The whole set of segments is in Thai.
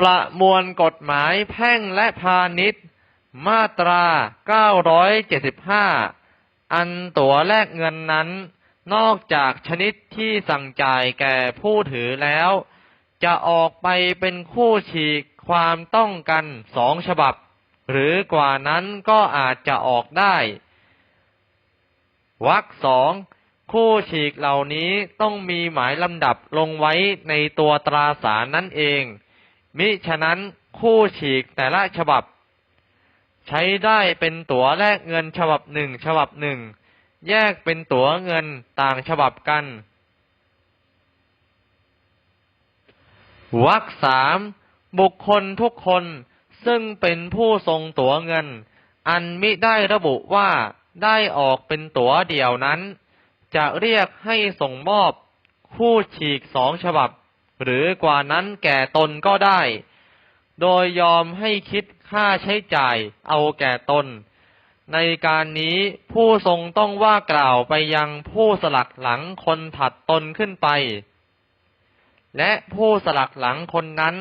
ประมวลกฎหมายแพ่งและพาณิชย์ มาตรา 975 อันตั๋วแลกเงินนั้น นอกจากชนิดที่สั่งจ่ายแก่ผู้ถือแล้ว จะออกไปเป็นคู่ฉีกความต้องกันสองฉบับ หรือกว่านั้นก็อาจจะออกได้วรรคสองคู่ฉีกเหล่านี้ต้องมีหมายลำดับลงไว้ในตัวตราสารนั่นเอง มิฉะนั้นคู่ฉีกแต่ละฉบับ ใช้ได้เป็นตั๋วแลกเงินฉบับหนึ่งฉบับหนึ่ง แยกเป็นตั๋วเงินต่างฉบับกันวรรคสามบุคคลทุกคนซึ่งเป็นผู้ทรงตั๋วเงิน อันมิได้ระบุว่าได้ออกเป็นตั๋วเดียวนั้น จะเรียกให้ส่งมอบ คู่ฉีกสองฉบับ หรือกว่านั้นแก่ตนก็ได้ โดยยอมให้คิดค่าใช้จ่ายเอาแก่ตน ในการนี้ผู้ทรงต้องว่ากล่าวไปยังผู้สลักหลังคนถัดตนขึ้นไป และผู้สลักหลังคนนั้น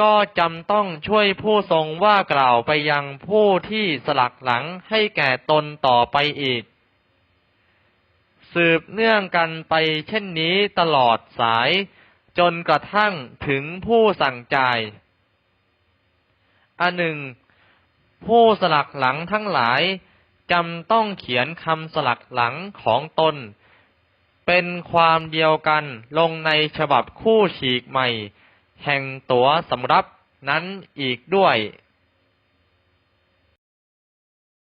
ก็จำต้องช่วยผู้ทรงว่ากล่าวไปยังผู้ที่สลักหลังให้แก่ตนต่อไปอีก สืบเนื่องกันไปเช่นนี้ตลอดสาย จนกระทั่งถึงผู้สั่งจ่าย อันหนึ่ง ผู้สลักหลังทั้งหลายจำต้องเขียนคำสลักหลังของตน เป็นความเดียวกันลงในฉบับคู่ฉีกใหม่ แห่งตั๋วสำรับนั้นอีกด้วย